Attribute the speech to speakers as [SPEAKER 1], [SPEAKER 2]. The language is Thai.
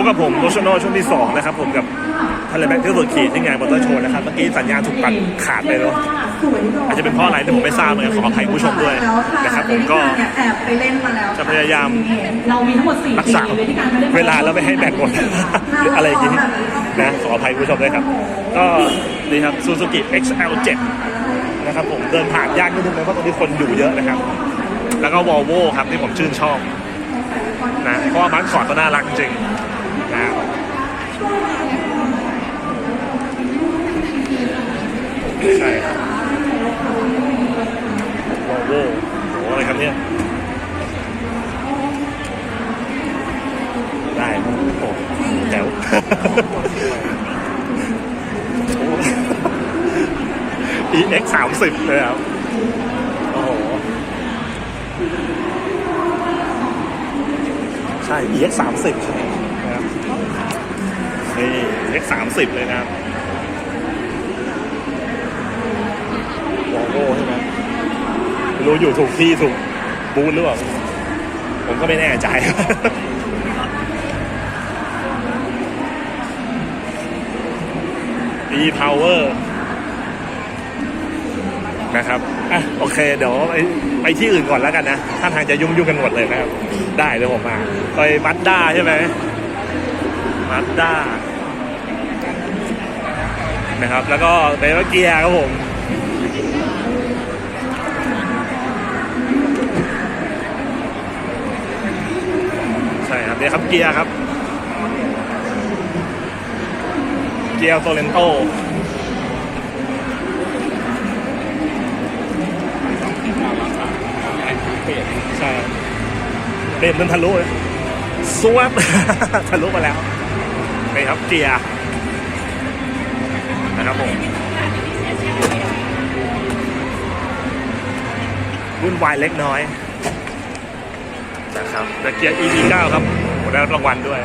[SPEAKER 1] บกับผมโรชโนช่วงที่2นะครับผมกับทันเลแบ็กที่สุดขี่ที่งานมอเตอร์โชว์นะครับเมื่อกี้สัญญาณถูกตัดขาดไปเนาะอาจจะเป็นเพราะอะไรที่ผมไม่ทราบเลยขออภัยผู้ชมด้วยนะครับผมก็
[SPEAKER 2] แอบไปเล่นมาแล้ว
[SPEAKER 1] จะพยายาม
[SPEAKER 3] เรามีทั้งหมด4
[SPEAKER 1] รักษาเวลาแล้วไม่ให้แบตหมดหรืออะไรอย่างนี้นะขออภัยผู้ชมด้วยครับ ก็นี่ครับ Suzuki XL7 นะครับผมเดินผ่านยากนิดนึงนะเพราะตอนนี้คนอยู่เยอะนะครับ แล้วก็ Volvo ครับที่ผมชื่นชอบนะเพราะว่ามาร์คคอร์ดก็น่ารักจริงๆนะ ใช่ครับ Volvo โอ้อะไรครับเนี่ย ได้โอ้โหแจ๋ว EX สามสิบเลยครับ โอ้โห ใช่ EX สามสิบใช่ไหมนะครับ นี่ EX สามสิบเลยนะครับวอลโว่ใช่ไหมไม่รู้อยู่ถูกที่ถูกบูธหรือเปล่า ผมก็ไม่แน่ใจ e power นะครับ อะ โอเค เดี๋ยวไปไปที่อื่นก่อนแล้วกันนะถ้าทางจะยุ่งยุ่งกันหมดเลยนะครับ ได้เดี๋ยวผมมา ไปมัดด้าใช่ไหมมัดด้า นะครับ แล้วก็เบลเกียร์ครับผมใช่ครับเนี่ยครับเกียร์ครับ เกียร์โซเลนโตใช่เบรกมันทะลุเลยสวบทะลุมาแล้วนี่ครับเกียร์ วุ่นวายเล็กน้อยนะครับแต่เกียร์ EV9 ครับผมได้รับรางวัลด้วย